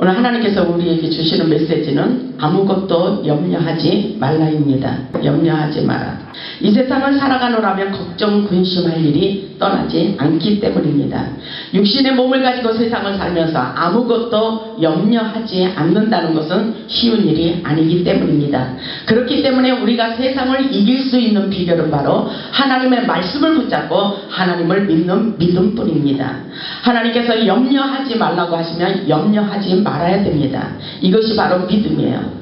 오늘 하나님께서 우리에게 주시는 메시지는 아무것도 염려하지 말라입니다. 염려하지 마라. 이 세상을 살아가노라면 걱정, 근심할 일이 떠나지 않기 때문입니다. 육신의 몸을 가지고 세상을 살면서 아무것도 염려하지 않는다는 것은 쉬운 일이 아니기 때문입니다. 그렇기 때문에 우리가 세상을 이길 수 있는 비결은 바로 하나님의 말씀을 붙잡고 하나님을 믿는 믿음뿐입니다. 하나님께서 염려하지 말라고 하시면 염려하지 말 아야 됩니다. 이것이 바로 믿음이에요.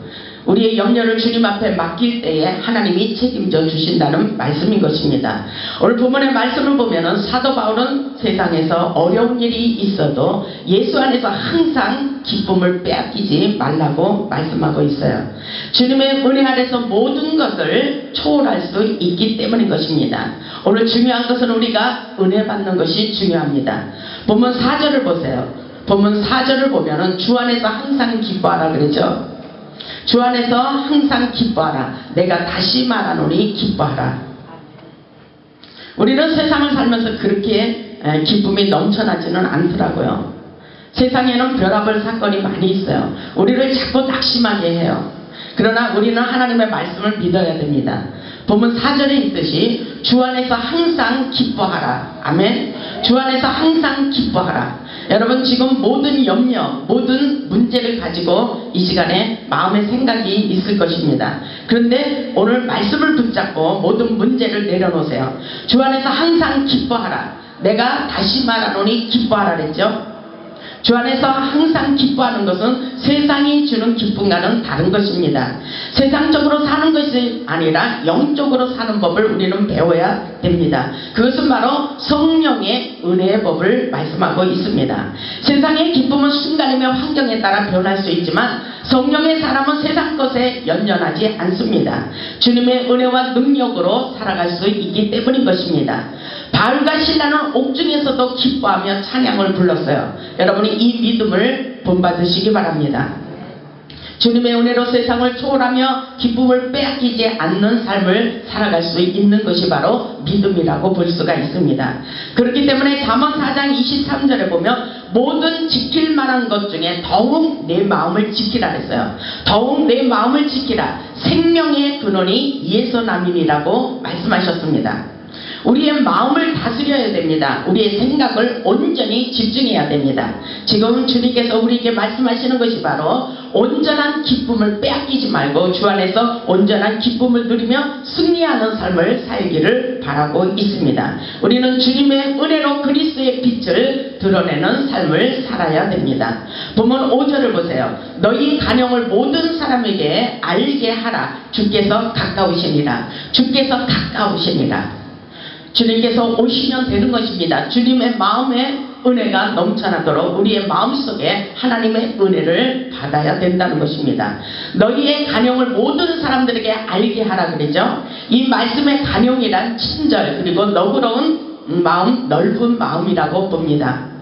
우리의 염려를 주님 앞에 맡길 때에 하나님이 책임져 주신다는 말씀인 것입니다. 오늘 본문의 말씀을 보면은 사도 바울은 세상에서 어려운 일이 있어도 예수 안에서 항상 기쁨을 빼앗기지 말라고 말씀하고 있어요. 주님의 은혜 아래서 모든 것을 초월할 수 있기 때문인 것입니다. 오늘 중요한 것은 우리가 은혜 받는 것이 중요합니다. 본문 4절을 보세요. 본문 4절을 보면은 주 안에서 항상 기뻐하라 그러죠. 주 안에서 항상 기뻐하라. 내가 다시 말하노니 기뻐하라. 우리는 세상을 살면서 그렇게 에, 기쁨이 넘쳐나지는 않더라고요. 세상에는 별의별 사건이 많이 있어요. 우리를 자꾸 낙심하게 해요. 그러나 우리는 하나님의 말씀을 믿어야 됩니다. 본문 4절에 있듯이 주 안에서 항상 기뻐하라. 아멘. 주 안에서 항상 기뻐하라. 여러분 지금 모든 염려, 모든 문제를 가지고 이 시간에 마음의 생각이 있을 것입니다. 그런데 오늘 말씀을 붙잡고 모든 문제를 내려놓으세요. 주 안에서 항상 기뻐하라. 내가 다시 말하노니 기뻐하라 그랬죠? 주 안에서 항상 기뻐하는 것은 세상이 주는 기쁨과는 다른 것입니다. 세상적으로 사는 것이 아니라 영적으로 사는 법을 우리는 배워야 됩니다. 그것은 바로 성령의 은혜의 법을 말씀하고 있습니다. 세상의 기쁨은 순간이며 환경에 따라 변할 수 있지만 성령의 사람은 세상 것에 연연하지 않습니다. 주님의 은혜와 능력으로 살아갈 수 있기 때문인 것입니다. 바울과 신라는 옥중에서도 기뻐하며 찬양을 불렀어요. 여러분이 이 믿음을 본받으시기 바랍니다. 주님의 은혜로 세상을 초월하며 기쁨을 빼앗기지 않는 삶을 살아갈 수 있는 것이 바로 믿음이라고 볼 수가 있습니다. 그렇기 때문에 잠언 4장 23절에 보면 모든 지킬 만한 것 중에 더욱 내 마음을 지키라 했어요. 더욱 내 마음을 지키라. 생명의 근원이 예서남인이라고 말씀하셨습니다. 우리의 마음을 다스려야 됩니다. 우리의 생각을 온전히 집중해야 됩니다. 지금 주님께서 우리에게 말씀하시는 것이 바로 온전한 기쁨을 빼앗기지 말고 주 안에서 온전한 기쁨을 누리며 승리하는 삶을 살기를 바라고 있습니다. 우리는 주님의 은혜로 그리스도의 빛을 드러내는 삶을 살아야 됩니다. 본문 5절을 보세요. 너희 간영을 모든 사람에게 알게 하라. 주께서 가까우시니라. 주께서 가까우시니라. 주님께서 오시면 되는 것입니다. 주님의 마음에 은혜가 넘쳐나도록 우리의 마음속에 하나님의 은혜를 받아야 된다는 것입니다. 너희의 간용을 모든 사람들에게 알게 하라 그러죠. 이 말씀의 간용이란 친절 그리고 너그러운 마음, 넓은 마음이라고 봅니다.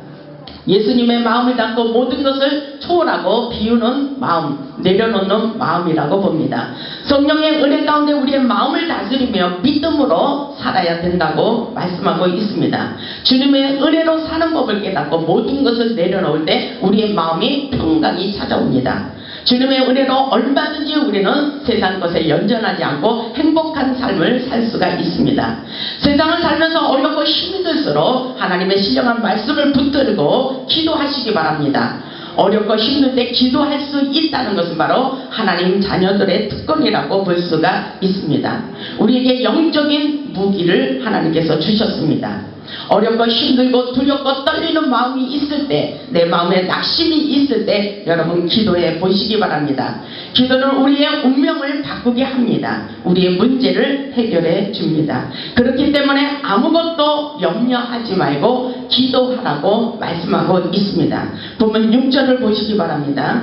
예수님의 마음을 담고 모든 것을 초월하고 비우는 마음, 내려놓는 마음이라고 봅니다. 성령의 은혜 가운데 우리의 마음을 다스리며 믿음으로 살아야 된다고 말씀하고 있습니다. 주님의 은혜로 사는 법을 깨닫고 모든 것을 내려놓을 때 우리의 마음이 평강이 찾아옵니다. 주님의 은혜로 얼마든지 우리는 세상 것에 연전하지 않고 행복한 삶을 살 수가 있습니다. 세상을 살면서 어렵고 힘들수록 하나님의 신령한 말씀을 붙들고 기도하시기 바랍니다. 어렵고 힘들 때 기도할 수 있다는 것은 바로 하나님 자녀들의 특권이라고 볼 수가 있습니다. 우리에게 영적인 무기를 하나님께서 주셨습니다. 어렵고 힘들고 두렵고 떨리는 마음이 있을 때, 내 마음에 낙심이 있을 때 여러분 기도해 보시기 바랍니다. 기도는 우리의 운명을 바꾸게 합니다. 우리의 문제를 해결해 줍니다. 그렇기 때문에 아무것도 염려하지 말고 기도하라고 말씀하고 있습니다. 본문 6절을 보시기 바랍니다.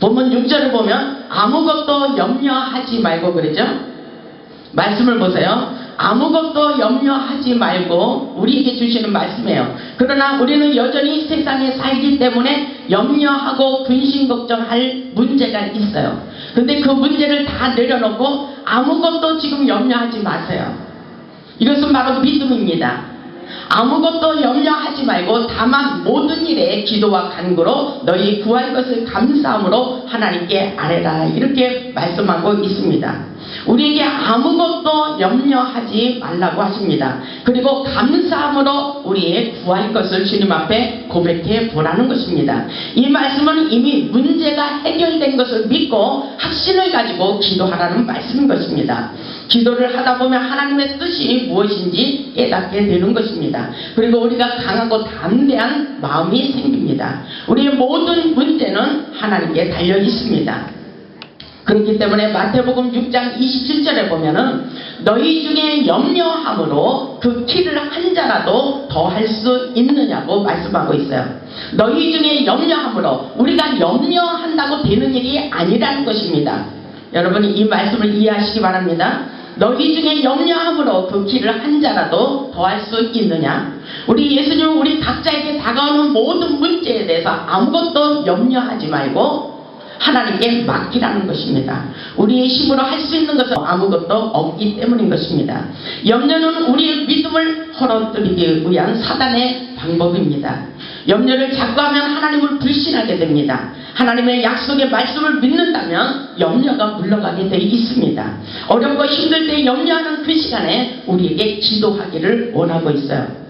본문 6절을 보면 아무것도 염려하지 말고 그러죠? 말씀을 보세요. 아무것도 염려하지 말고 우리에게 주시는 말씀이에요. 그러나 우리는 여전히 세상에 살기 때문에 염려하고 근심 걱정할 문제가 있어요. 근데 그 문제를 다 내려놓고 아무것도 지금 염려하지 마세요. 이것은 바로 믿음입니다. 아무것도 염려하지 말고 다만 모든 일에 기도와 간구로 너희 구할 것을 감사함으로 하나님께 아뢰라 이렇게 말씀하고 있습니다. 우리에게 아무것도 염려하지 말라고 하십니다. 그리고 감사함으로 우리의 구할 것을 주님 앞에 고백해 보라는 것입니다. 이 말씀은 이미 문제가 해결된 것을 믿고 확신을 가지고 기도하라는 말씀인 것입니다. 기도를 하다 보면 하나님의 뜻이 무엇인지 깨닫게 되는 것입니다. 그리고 우리가 강하고 담대한 마음이 생깁니다. 우리의 모든 문제는 하나님께 달려 있습니다. 그렇기 때문에 마태복음 6장 27절에 보면은 너희 중에 염려함으로 그 키를 한 자라도 더 할 수 있느냐고 말씀하고 있어요. 너희 중에 염려함으로 우리가 염려한다고 되는 일이 아니라는 것입니다. 여러분이 이 말씀을 이해하시기 바랍니다. 너희 중에 염려함으로 그 길을 한 자라도 더할 수 있느냐? 우리 예수님은 우리 각자에게 다가오는 모든 문제에 대해서 아무것도 염려하지 말고 하나님께 맡기라는 것입니다. 우리의 힘으로 할 수 있는 것은 아무것도 없기 때문인 것입니다. 염려는 우리의 믿음을 헐어뜨리기 위한 사단의 방법입니다. 염려를 자꾸 하면 하나님을 불신하게 됩니다. 하나님의 약속의 말씀을 믿는다면 염려가 물러가게 되어 있습니다. 어렵고 힘들 때 염려하는 그 시간에 우리에게 기도하기를 원하고 있어요.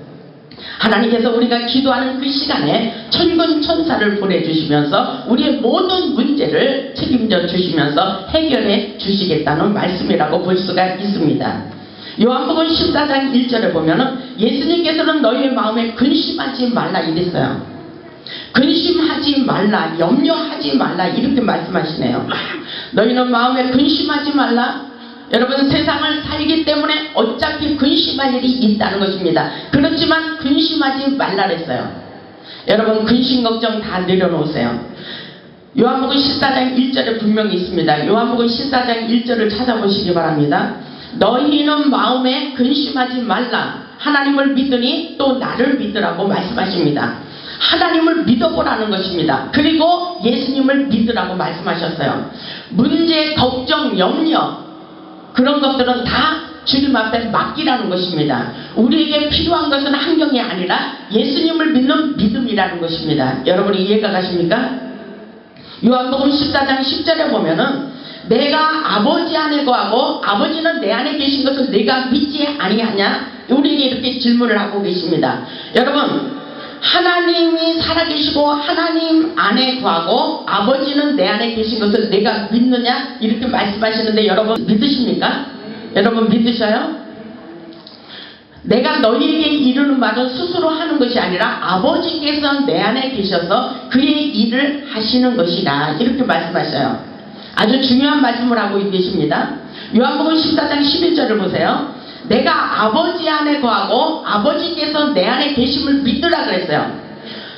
하나님께서 우리가 기도하는 그 시간에 천군 천사를 보내주시면서 우리의 모든 문제를 책임져 주시면서 해결해 주시겠다는 말씀이라고 볼 수가 있습니다. 요한복음 14장 1절에 보면은 예수님께서는 너희의 마음에 근심하지 말라 이랬어요. 근심하지 말라, 염려하지 말라 이렇게 말씀하시네요. 너희는 마음에 근심하지 말라, 여러분 세상을 살기 때문에 어차피 근심할 일이 있다는 것입니다. 그렇지만 근심하지 말라 그랬어요. 여러분 근심 걱정 다 내려놓으세요. 요한복음 14장 1절에 분명히 있습니다. 요한복음 14장 1절을 찾아보시기 바랍니다. 너희는 마음에 근심하지 말라. 하나님을 믿으니 또 나를 믿으라고 말씀하십니다. 하나님을 믿어보라는 것입니다. 그리고 예수님을 믿으라고 말씀하셨어요. 문제, 걱정, 염려, 그런 것들은 다 주님 앞에 맡기라는 것입니다. 우리에게 필요한 것은 환경이 아니라 예수님을 믿는 믿음이라는 것입니다. 여러분이 이해가 가십니까? 요한복음 14장 10절에 보면은 내가 아버지 안에 거하고 아버지는 내 안에 계신 것을 내가 믿지 아니하냐? 우리에게 이렇게 질문을 하고 계십니다. 여러분 하나님이 살아계시고 하나님 안에 거하고 아버지는 내 안에 계신 것을 내가 믿느냐 이렇게 말씀하시는데 여러분 믿으십니까? 여러분 믿으셔요? 내가 너희에게 이르는 말은 스스로 하는 것이 아니라 아버지께서 내 안에 계셔서 그의 일을 하시는 것이다 이렇게 말씀하셔요. 아주 중요한 말씀을 하고 계십니다. 요한복음 14장 11절을 보세요. 내가 아버지 안에 거하고 아버지께서 내 안에 계심을 믿으라 그랬어요.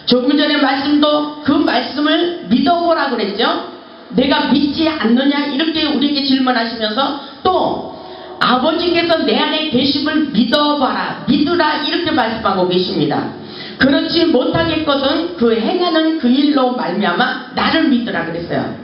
조금 전에 말씀도 그 말씀을 믿어보라 그랬죠. 내가 믿지 않느냐 이렇게 우리에게 질문하시면서 또 아버지께서 내 안에 계심을 믿어봐라 믿으라 이렇게 말씀하고 계십니다. 그렇지 못하겠거든 그 행하는 그 일로 말미암아 나를 믿으라 그랬어요.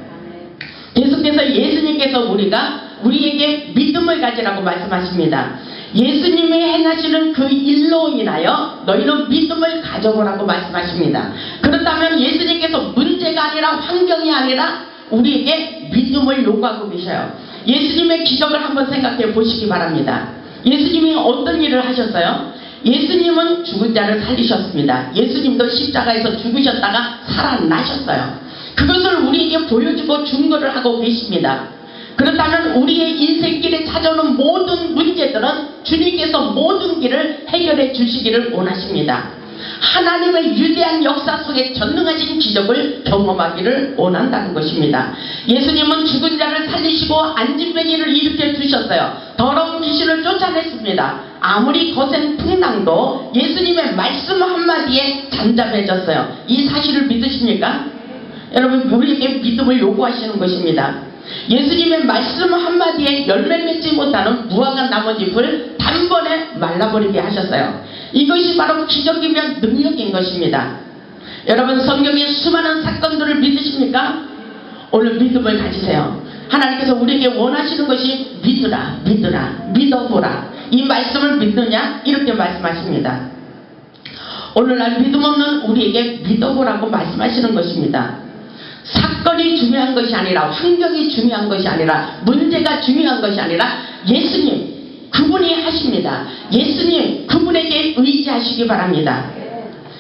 계속해서 예수님께서 우리가 우리에게 믿음을 가지라고 말씀하십니다. 예수님이 행하시는 그 일로 인하여 너희는 믿음을 가져보라고 말씀하십니다. 그렇다면 예수님께서 문제가 아니라 환경이 아니라 우리에게 믿음을 요구하고 계셔요. 예수님의 기적을 한번 생각해 보시기 바랍니다. 예수님이 어떤 일을 하셨어요? 예수님은 죽은 자를 살리셨습니다. 예수님도 십자가에서 죽으셨다가 살아나셨어요. 그것을 우리에게 보여주고 증거를 하고 계십니다. 그렇다면 우리의 인생길에 찾아오는 모든 문제들은 주님께서 모든 길을 해결해 주시기를 원하십니다. 하나님의 위대한 역사 속에 전능하신 기적을 경험하기를 원한다는 것입니다. 예수님은 죽은 자를 살리시고 안진뱅이를 일으켜 주셨어요. 더러운 귀신을 쫓아냈습니다. 아무리 거센 풍랑도 예수님의 말씀 한마디에 잠잠해졌어요. 이 사실을 믿으십니까? 여러분 우리에게 믿음을 요구하시는 것입니다. 예수님의 말씀 한마디에 열매 맺지 못하는 무화과 나머지풀 단번에 말라버리게 하셨어요. 이것이 바로 기적이며 능력인 것입니다. 여러분 성경의 수많은 사건들을 믿으십니까? 오늘 믿음을 가지세요. 하나님께서 우리에게 원하시는 것이 믿으라, 믿으라, 믿어보라. 이 말씀을 믿느냐? 이렇게 말씀하십니다. 오늘날 믿음 없는 우리에게 믿어보라고 말씀하시는 것입니다. 사건이 중요한 것이 아니라 환경이 중요한 것이 아니라 문제가 중요한 것이 아니라 예수님 그분이 하십니다. 예수님 그분에게 의지하시기 바랍니다.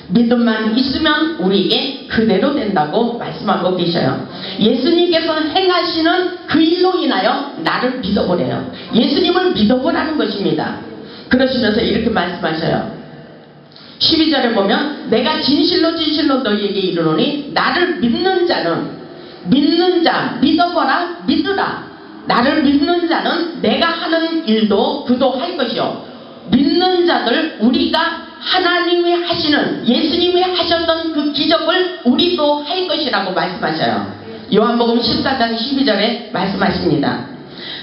믿음만 있으면 우리에게 그대로 된다고 말씀하고 계셔요. 예수님께서 행하시는 그 일로 인하여 나를 믿어보래요. 예수님을 믿어보라는 것입니다. 그러시면서 이렇게 말씀하셔요. 12절에 보면 내가 진실로 진실로 너희에게 이르노니 나를 믿는 자는 믿는 자 믿어보라 믿으라. 나를 믿는 자는 내가 하는 일도 그도 할 것이요. 믿는 자들 우리가 하나님이 하시는 예수님이 하셨던 그 기적을 우리도 할 것이라고 말씀하셔요. 요한복음 14장 12절에 말씀하십니다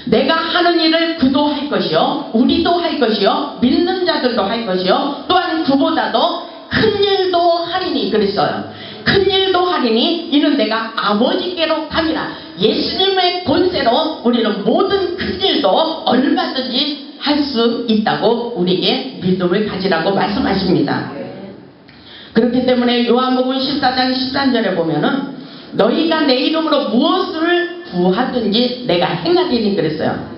내가 하는 일을 그도 할 것이요 우리도 할 것이요 믿는 자들도 할 것이요 또한 그보다도 큰 일도 하리니 그랬어요. 큰 일도 하리니 이는 내가 아버지께로 갑니다. 예수님의 권세로 우리는 모든 큰 일도 얼마든지 할 수 있다고 우리에게 믿음을 가지라고 말씀하십니다. 그렇기 때문에 요한복음 14장 13절에 보면은 너희가 내 이름으로 무엇을 구하든지 내가 행하리니 그랬어요.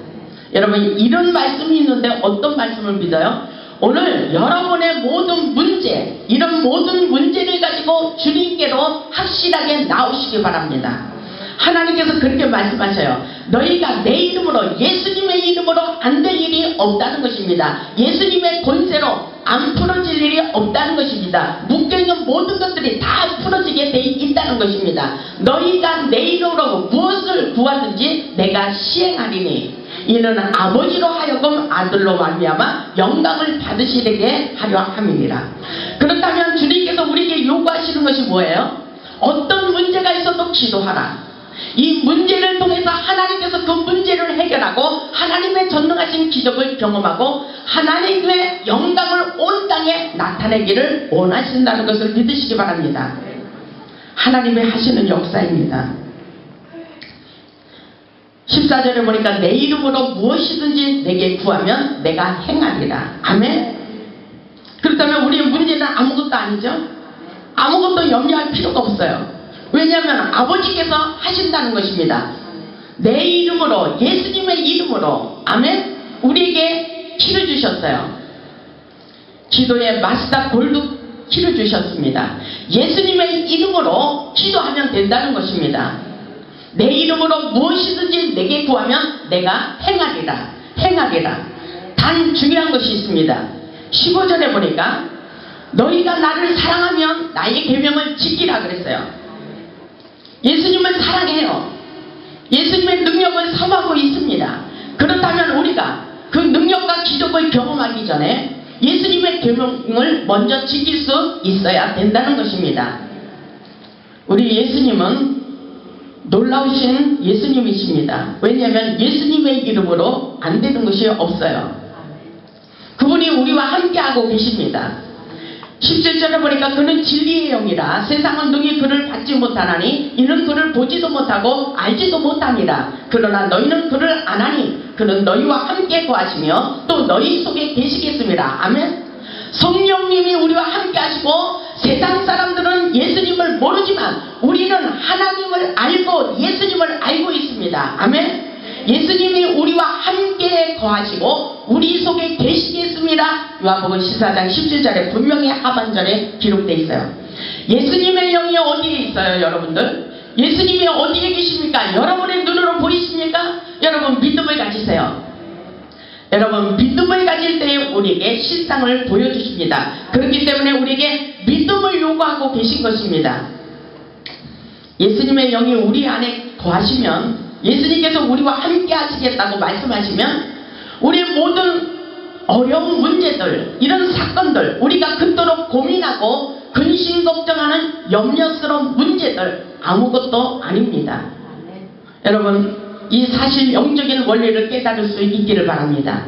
여러분 이런 말씀이 있는데 어떤 말씀을 믿어요? 오늘 여러분의 모든 문제 이런 모든 문제를 가지고 주님께로 확실하게 나오시기 바랍니다. 하나님께서 그렇게 말씀하셔요. 너희가 내 이름으로 예수님의 이름으로 안 될 일이 없다는 것입니다. 예수님의 권세로 안 풀어질 일이 없다는 것입니다. 묶여있는 모든 것들이 다 풀어지게 돼 있다는 것입니다. 너희가 내 이름으로 무엇을 구하든지 내가 시행하리니 이는 아버지로 하여금 아들로 말미암아 영광을 받으시게 하려 함이니라. 그렇다면 주님께서 우리에게 요구하시는 것이 뭐예요? 어떤 문제가 있어도 기도하라. 이 문제를 통해서 하나님께서 그 문제를 해결하고 하나님의 전능하신 기적을 경험하고 하나님의 영광을 온 땅에 나타내기를 원하신다는 것을 믿으시기 바랍니다. 하나님의 하시는 역사입니다. 14절에 보니까 내 이름으로 무엇이든지 내게 구하면 내가 행하리라. 아멘. 그렇다면 우리의 문제는 아무것도 아니죠? 아무것도 염려할 필요가 없어요. 왜냐하면 아버지께서 하신다는 것입니다. 내 이름으로 예수님의 이름으로 아멘 우리에게 키를 주셨어요. 기도의 마스터 골드 키를 주셨습니다. 예수님의 이름으로 기도하면 된다는 것입니다. 내 이름으로 무엇이든지 내게 구하면 내가 행하리라. 행하리라. 단 중요한 것이 있습니다. 15절에 보니까 너희가 나를 사랑하면 나의 계명을 지키라 그랬어요. 예수님을 사랑해요. 예수님의 능력을 섬하고 있습니다. 그렇다면 우리가 그 능력과 기적을 경험하기 전에 예수님의 계명을 먼저 지킬 수 있어야 된다는 것입니다. 우리 예수님은 놀라우신 예수님이십니다. 왜냐하면 예수님의 이름으로 안 되는 것이 없어요. 그분이 우리와 함께하고 계십니다. 17절에 보니까 그는 진리의 영이라 세상은 능히 그를 받지 못하나니 이는 그를 보지도 못하고 알지도 못하니라. 그러나 너희는 그를 아나니 그는 너희와 함께 거하시며 또 너희 속에 계시겠습니다. 아멘. 성령님이 우리와 함께 하시고 세상 사람들은 예수님을 모르지만 우리는 하나님을 알고 예수님을 알고 있습니다. 아멘 예수님이 우리와 함께 거하시고 우리 속에 계시겠습니다. 요한복음 14장 17절에 분명히 하반절에 기록되어 있어요. 예수님의 영이 어디에 있어요, 여러분들? 예수님이 어디에 계십니까? 여러분의 눈으로 보이십니까? 여러분 믿음을 가지세요. 여러분 믿음을 가질 때에 우리에게 실상을 보여주십니다. 그렇기 때문에 우리에게 믿음을 요구하고 계신 것입니다. 예수님의 영이 우리 안에 거하시면 예수님께서 우리와 함께 하시겠다고 말씀하시면 우리의 모든 어려운 문제들, 이런 사건들, 우리가 그토록 고민하고 근심 걱정하는 염려스러운 문제들 아무것도 아닙니다. 여러분, 이 사실 영적인 원리를 깨달을 수 있기를 바랍니다.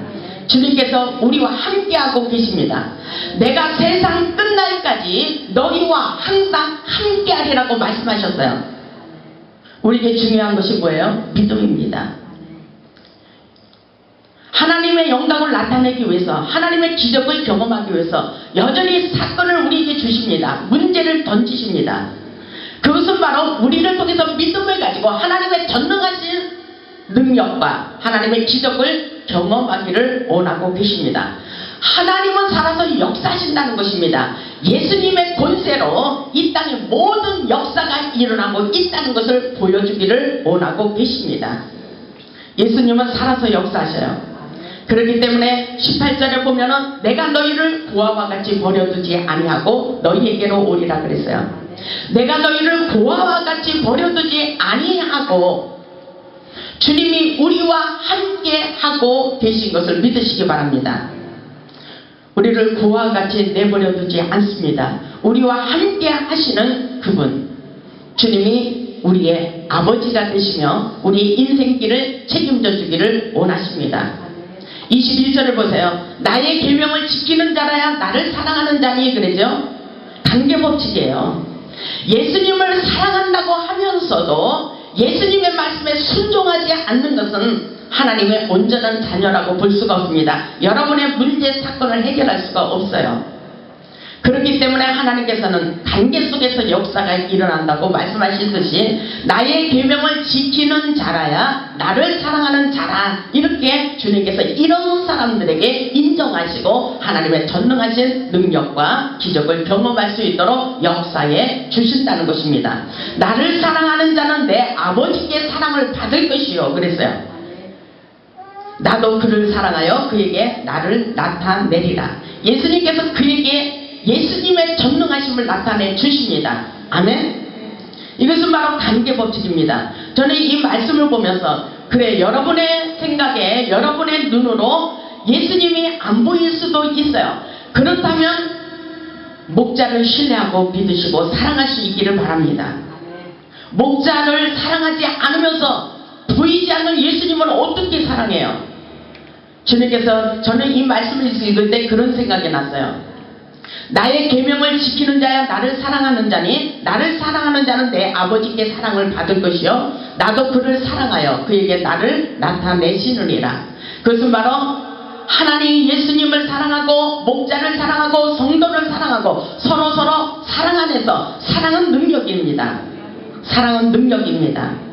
주님께서 우리와 함께하고 계십니다. 내가 세상 끝날까지 너희와 항상 함께하리라고 말씀하셨어요. 우리에게 중요한 것이 뭐예요? 믿음입니다. 하나님의 영광을 나타내기 위해서 하나님의 기적을 경험하기 위해서 여전히 사건을 우리에게 주십니다. 문제를 던지십니다. 그것은 바로 우리를 통해서 믿음을 가지고 하나님의 전능하신 능력과 하나님의 기적을 경험하기를 원하고 계십니다. 하나님은 살아서 역사하신다는 것입니다. 예수님의 권세로 이 땅의 모든 역사가 일어나고 있다는 것을 보여주기를 원하고 계십니다. 예수님은 살아서 역사하셔요. 그렇기 때문에 18절에 보면은 내가 너희를 고아와 같이 버려두지 아니하고 너희에게로 오리라 그랬어요. 내가 너희를 고아와 같이 버려두지 아니하고 주님이 우리와 함께 하고 계신 것을 믿으시기 바랍니다. 우리를 고아와 같이 내버려 두지 않습니다. 우리와 함께 하시는 그분 주님이 우리의 아버지가 되시며 우리 인생길을 책임져 주기를 원하십니다. 21절을 보세요. 나의 계명을 지키는 자라야 나를 사랑하는 자니 그러죠. 관계법칙이에요. 예수님을 사랑한다고 하면서도 예수님의 말씀에 순종하지 않는 것은 하나님의 온전한 자녀라고 볼 수가 없습니다. 여러분의 문제 사건을 해결할 수가 없어요. 그렇기 때문에 하나님께서는 관계 속에서 역사가 일어난다고 말씀하시듯이 나의 계명을 지키는 자라야 나를 사랑하는 자라 이렇게 주님께서 이런 사람들에게 인정하시고 하나님의 전능하신 능력과 기적을 경험할 수 있도록 역사에 주신다는 것입니다. 나를 사랑하는 자는 내 아버지께 사랑을 받을 것이요 그랬어요. 나도 그를 사랑하여 그에게 나를 나타내리라. 예수님께서 그에게 예수님의 전능하심을 나타내 주십니다. 아멘. 이것은 바로 관계 법칙입니다. 저는 이 말씀을 보면서 그래 여러분의 생각에 여러분의 눈으로 예수님이 안 보일 수도 있어요. 그렇다면 목자를 신뢰하고 믿으시고 사랑하시기를 바랍니다. 목자를 사랑하지 않으면서 보이지 않는 예수님을 어떻게 사랑해요? 주님께서 저는 이 말씀을 읽을 때 그런 생각이 났어요. 나의 계명을 지키는 자야 나를 사랑하는 자니 나를 사랑하는 자는 내 아버지께 사랑을 받을 것이요 나도 그를 사랑하여 그에게 나를 나타내시느니라 그것은 바로 하나님 예수님을 사랑하고 목자를 사랑하고 성도를 사랑하고 서로 서로 사랑 안에서 사랑은 능력입니다 사랑은 능력입니다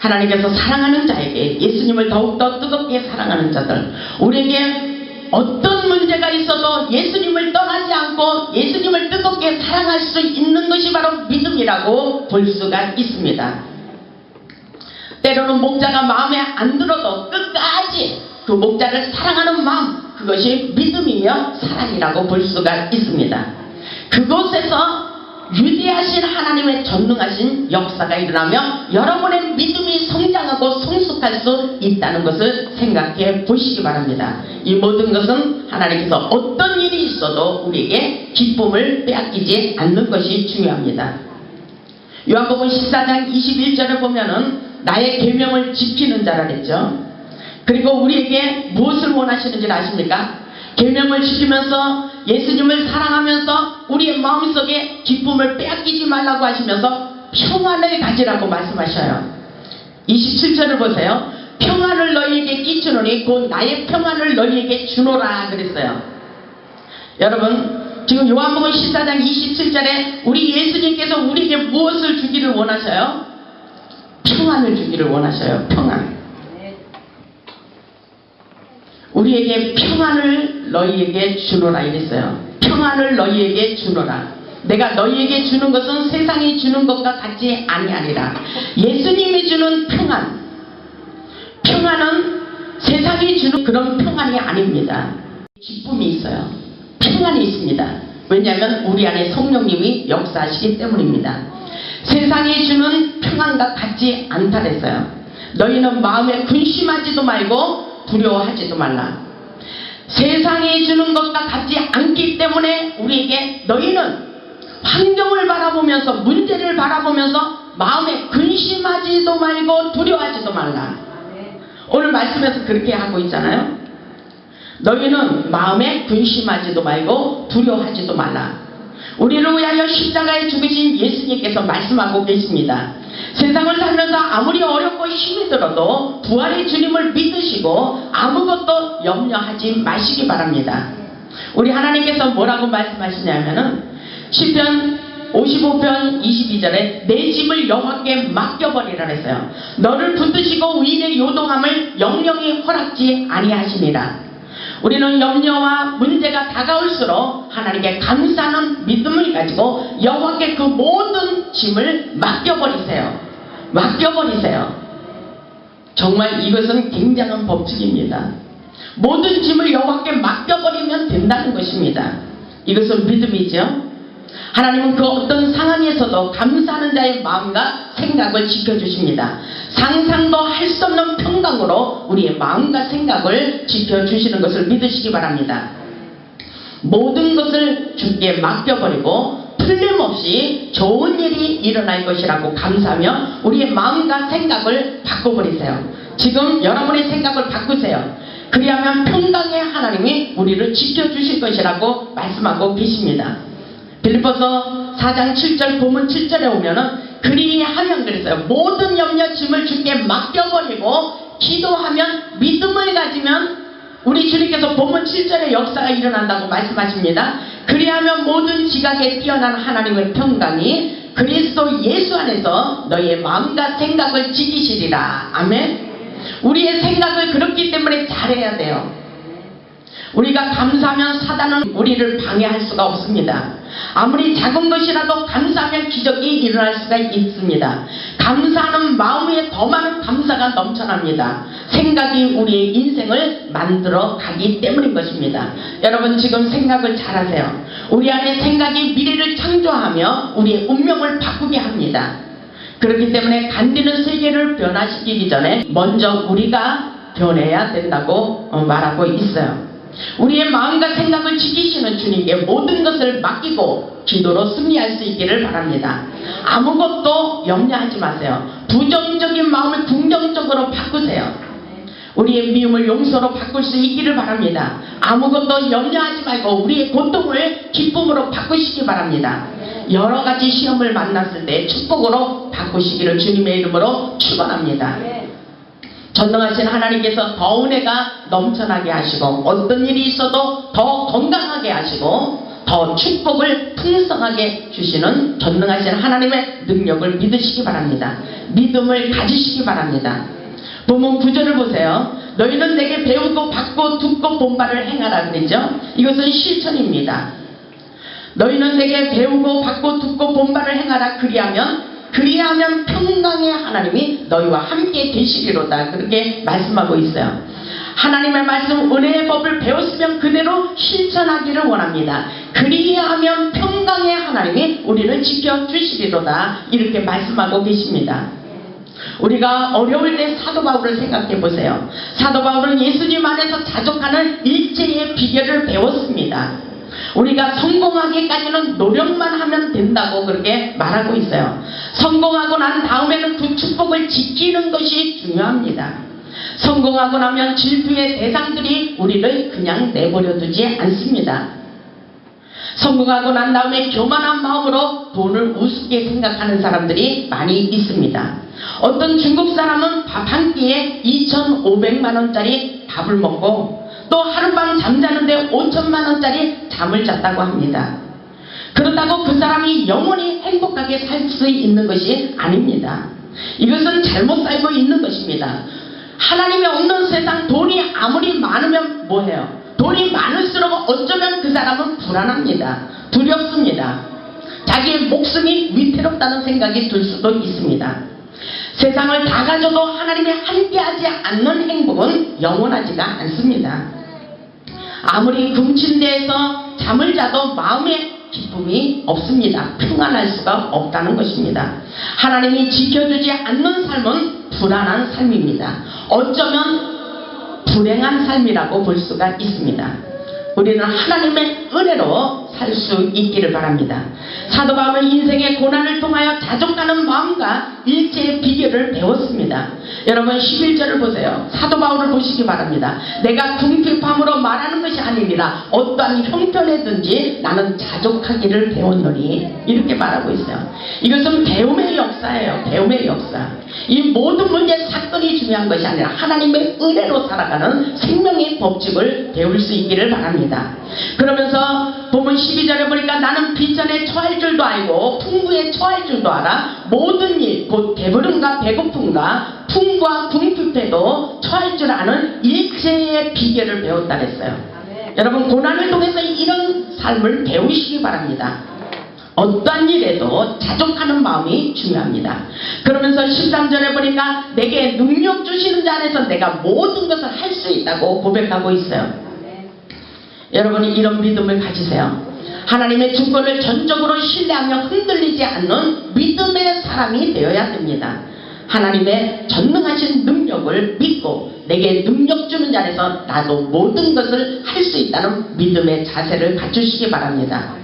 하나님께서 사랑하는 자에게 예수님을 더욱더 뜨겁게 사랑하는 자들 우리에게 어떤 문제가 있어도 예수님을 떠나지 않고 예수님을 뜨겁게 사랑할 수 있는 것이 바로 믿음이라고 볼 수가 있습니다. 때로는 목자가 마음에 안 들어도 끝까지 그 목자를 사랑하는 마음 그것이 믿음이며 사랑이라고 볼 수가 있습니다. 그곳에서 유대하신 하나님의 전능하신 역사가 일어나며 여러분의 믿음이 성장하고 성숙할 수 있다는 것을 생각해 보시기 바랍니다. 이 모든 것은 하나님께서 어떤 일이 있어도 우리에게 기쁨을 빼앗기지 않는 것이 중요합니다. 요한복음 14장 21절을 보면은 나의 계명을 지키는 자라 그랬죠. 그리고 우리에게 무엇을 원하시는지 아십니까? 계명을 지키면서 예수님을 사랑하면서 우리의 마음속에 기쁨을 빼앗기지 말라고 하시면서 평안을 가지라고 말씀하셔요. 27절을 보세요. 평안을 너희에게 끼치노니 곧 나의 평안을 너희에게 주노라 그랬어요. 여러분 지금 요한복음 14장 27절에 우리 예수님께서 우리에게 무엇을 주기를 원하셔요? 평안을 주기를 원하셔요. 평안. 우리에게 평안을 너희에게 주노라 이랬어요. 평안을 너희에게 주노라. 내가 너희에게 주는 것은 세상이 주는 것과 같지 아니하니라. 예수님이 주는 평안. 평안은 세상이 주는 그런 평안이 아닙니다. 기쁨이 있어요. 평안이 있습니다. 왜냐하면 우리 안에 성령님이 역사하시기 때문입니다. 세상이 주는 평안과 같지 않다 그랬어요. 너희는 마음에 근심하지도 말고 두려워하지도 말라. 세상이 주는 것과 같지 않기 때문에 우리에게 너희는 환경을 바라보면서 문제를 바라보면서 마음에 근심하지도 말고 두려워하지도 말라. 오늘 말씀에서 그렇게 하고 있잖아요. 너희는 마음에 근심하지도 말고 두려워하지도 말라. 우리를 위하여 십자가에 죽으신 예수님께서 말씀하고 계십니다. 세상을 살면서 아무리 어렵고 힘이 들어도 부활의 주님을 믿으시고 아무것도 염려하지 마시기 바랍니다. 우리 하나님께서 뭐라고 말씀하시냐면은 시편 55편 22절에 내 짐을 여호와께 맡겨버리라 했어요. 너를 붙드시고 위인의 요동함을 영영히 허락지 아니하시니라. 우리는 염려와 문제가 다가올수록 하나님께 감사하는 믿음을 가지고 여호와께 그 모든 짐을 맡겨버리세요. 맡겨버리세요. 정말 이것은 굉장한 법칙입니다. 모든 짐을 여호와께 맡겨버리면 된다는 것입니다. 이것은 믿음이죠. 하나님은 그 어떤 상황에서도 감사하는 자의 마음과 생각을 지켜주십니다. 상상도 할 수 없는 평강으로 우리의 마음과 생각을 지켜주시는 것을 믿으시기 바랍니다. 모든 것을 주께 맡겨버리고 틀림없이 좋은 일이 일어날 것이라고 감사하며 우리의 마음과 생각을 바꿔버리세요. 지금 여러분의 생각을 바꾸세요. 그리하면 평강의 하나님이 우리를 지켜주실 것이라고 말씀하고 계십니다. 빌리포서 4장 7절 보면 7절에 오면은 그리 하면 그랬어요. 모든 염려 짐을 주께 맡겨버리고 기도하면 믿음을 가지면 우리 주님께서 본문 7절의 역사가 일어난다고 말씀하십니다. 그리하면 모든 지각에 뛰어난 하나님의 평강이 그리스도 예수 안에서 너희의 마음과 생각을 지키시리라. 아멘. 우리의 생각을 그렇기 때문에 잘해야 돼요. 우리가 감사하면 사단은 우리를 방해할 수가 없습니다. 아무리 작은 것이라도 감사하면 기적이 일어날 수가 있습니다. 감사하는 마음에 더 많은 감사가 넘쳐납니다. 생각이 우리의 인생을 만들어 가기 때문인 것입니다. 여러분 지금 생각을 잘하세요. 우리 안에 생각이 미래를 창조하며 우리의 운명을 바꾸게 합니다. 그렇기 때문에 간디는 세계를 변화시키기 전에 먼저 우리가 변해야 된다고 어, 말하고 있어요. 우리의 마음과 생각을 지키시는 주님께 모든 것을 맡기고 기도로 승리할 수 있기를 바랍니다. 아무것도 염려하지 마세요. 부정적인 마음을 긍정적으로 바꾸세요. 우리의 미움을 용서로 바꿀 수 있기를 바랍니다. 아무것도 염려하지 말고 우리의 고통을 기쁨으로 바꾸시기 바랍니다. 여러 가지 시험을 만났을 때 축복으로 바꾸시기를 주님의 이름으로 축원합니다. 전능하신 하나님께서 더 은혜가 넘쳐나게 하시고 어떤 일이 있어도 더 건강하게 하시고 더 축복을 풍성하게 주시는 전능하신 하나님의 능력을 믿으시기 바랍니다. 믿음을 가지시기 바랍니다. 본문 구절을 보세요. 너희는 내게 배우고 받고 듣고 본바를 행하라 그랬죠? 이것은 실천입니다. 너희는 내게 배우고 받고 듣고 본바를 행하라 그리하면 그리하면 평강의 하나님이 너희와 함께 계시기로다 그렇게 말씀하고 있어요. 하나님의 말씀 은혜의 법을 배웠으면 그대로 실천하기를 원합니다. 그리하면 평강의 하나님이 우리를 지켜주시리로다 이렇게 말씀하고 계십니다. 우리가 어려울 때 사도 바울을 생각해 보세요. 사도 바울은 예수님 안에서 자족하는 일체의 비결을 배웠습니다. 우리가 성공하기까지는 노력만 하면 된다고 그렇게 말하고 있어요. 성공하고 난 다음에는 그 축복을 지키는 것이 중요합니다. 성공하고 나면 질투의 대상들이 우리를 그냥 내버려 두지 않습니다. 성공하고 난 다음에 교만한 마음으로 돈을 우습게 생각하는 사람들이 많이 있습니다. 어떤 중국 사람은 밥 한 끼에 2,500만 원짜리 밥을 먹고 또 하룻밤 잠자는데 5천만 원짜리 잠을 잤다고 합니다. 그렇다고 그 사람이 영원히 행복하게 살 수 있는 것이 아닙니다. 이것은 잘못 살고 있는 것입니다. 하나님이 없는 세상 돈이 아무리 많으면 뭐해요? 돈이 많을수록 어쩌면 그 사람은 불안합니다. 두렵습니다. 자기의 목숨이 위태롭다는 생각이 들 수도 있습니다. 세상을 다 가져도 하나님이 함께하지 않는 행복은 영원하지가 않습니다. 아무리 금친 데에서 잠을 자도 마음에 기쁨이 없습니다. 평안할 수가 없다는 것입니다. 하나님이 지켜주지 않는 삶은 불안한 삶입니다. 어쩌면 불행한 삶이라고 볼 수가 있습니다. 우리는 하나님의 은혜로 살수 있기를 바랍니다. 사도 바울은 인생의 고난을 통하여 자족하는 마음과 일체의 비결을 배웠습니다. 여러분 11절을 보세요. 사도 바울을 보시기 바랍니다. 내가 궁핍함으로 말하는 것이 아니니라 어떠한 형편에든지 나는 자족하기를 배웠노니 이렇게 말하고 있어요. 이것은 배움의 역사예요. 배움의 역사. 이 모든 문제 사건이 중요한 것이 아니라 하나님의 은혜로 살아가는 생명의 법칙을 배울 수 있기를 바랍니다. 그러면서 보면 12절에 보니까 나는 비전에 처할 줄도 알고 풍부에 처할 줄도 알아 모든 일 곧 배부름과 배고픔과 풍부와 궁핍에도 처할 줄 아는 일체의 비결을 배웠다 그랬어요. 여러분 고난을 통해서 이런 삶을 배우시기 바랍니다. 어떠한 일에도 자족하는 마음이 중요합니다. 그러면서 13절에 보니까 내게 능력 주시는 자 안에서 내가 모든 것을 할 수 있다고 고백하고 있어요. 여러분이 이런 믿음을 가지세요. 하나님의 주권을 전적으로 신뢰하며 흔들리지 않는 믿음의 사람이 되어야 됩니다. 하나님의 전능하신 능력을 믿고 내게 능력 주는 자에서 나도 모든 것을 할 수 있다는 믿음의 자세를 갖추시기 바랍니다.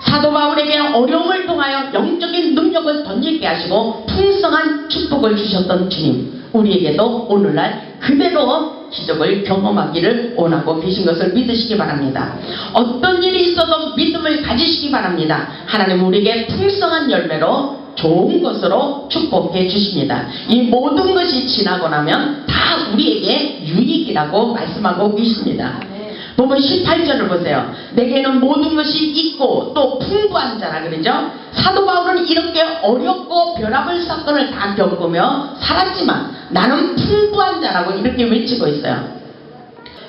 사도 바울에게 어려움을 통하여 영적인 능력을 던지게 하시고 풍성한 축복을 주셨던 주님 우리에게도 오늘날 그대로 기적을 경험하기를 원하고 계신 것을 믿으시기 바랍니다. 어떤 일이 있어도 믿음을 가지시기 바랍니다. 하나님 우리에게 풍성한 열매로 좋은 것으로 축복해 주십니다. 이 모든 것이 지나고 나면 다 우리에게 유익이라고 말씀하고 계십니다. 보면 18절을 보세요. 내게는 모든 것이 있고 또 풍부한 자라 그러죠. 사도 바울은 이렇게 어렵고 변화별 사건을 다 겪으며 살았지만 나는 풍부한 자라고 이렇게 외치고 있어요.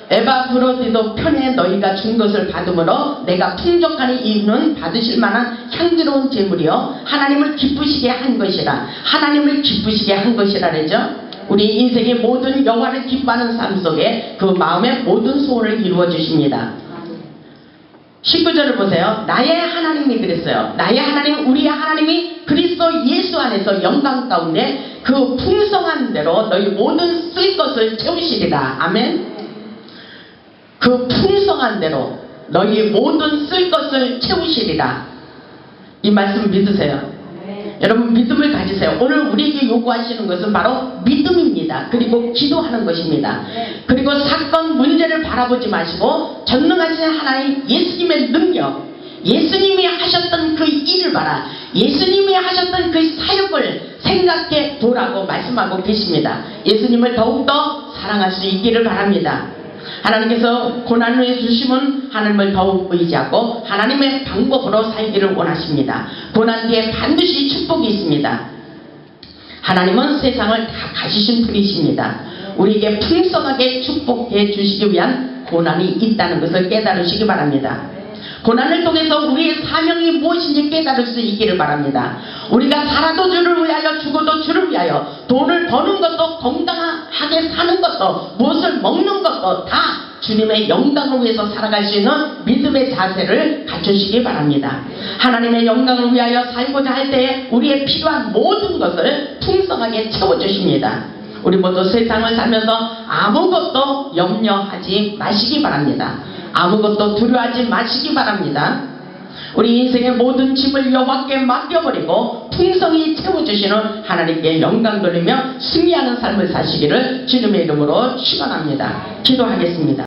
에바 브로디도 편에 너희가 준 것을 받음으로 내가 풍족하니 이는 받으실 만한 향기로운 제물이요 하나님을 기쁘시게 한 것이라 하나님을 기쁘시게 한 것이라 그러죠. 우리 인생의 모든 영화를 기뻐하는 삶 속에 그 마음의 모든 소원을 이루어 주십니다. 19절을 보세요. 나의 하나님이 그랬어요. 나의 하나님, 우리의 하나님이 그리스도 예수 안에서 영광 가운데 그 풍성한 대로 너희 모든 쓸 것을 채우시리라. 아멘. 그 풍성한 대로 너희 모든 쓸 것을 채우시리라. 이 말씀 믿으세요. 여러분 믿음을 가지세요. 오늘 우리에게 요구하시는 것은 바로 믿음입니다. 그리고 기도하는 것입니다. 그리고 사건 문제를 바라보지 마시고 전능하신 하나님 예수님의 능력 예수님이 하셨던 그 일을 봐라. 예수님이 하셨던 그 사역을 생각해 보라고 말씀하고 계십니다. 예수님을 더욱더 사랑할 수 있기를 바랍니다. 하나님께서 고난을 주시면 하나님을 더욱 의지하고 하나님의 방법으로 살기를 원하십니다. 고난 뒤에 반드시 축복이 있습니다. 하나님은 세상을 다 가지신 분이십니다. 우리에게 풍성하게 축복해 주시기 위한 고난이 있다는 것을 깨달으시기 바랍니다. 고난을 통해서 우리의 사명이 무엇인지 깨달을 수 있기를 바랍니다. 우리가 살아도 주를 위하여 죽어도 주를 위하여 돈을 버는 것도 건강하게 사는 것도 무엇을 먹는 것도 다 주님의 영광을 위해서 살아갈 수 있는 믿음의 자세를 갖추시기 바랍니다. 하나님의 영광을 위하여 살고자 할 때에 우리의 필요한 모든 것을 풍성하게 채워주십니다. 우리 모두 세상을 살면서 아무것도 염려하지 마시기 바랍니다. 아무것도 두려워하지 마시기 바랍니다. 우리 인생의 모든 짐을 여호와께 맡겨버리고 풍성히 채워주시는 하나님께 영광 돌리며 승리하는 삶을 사시기를 주님의 이름으로 축원합니다. 기도하겠습니다.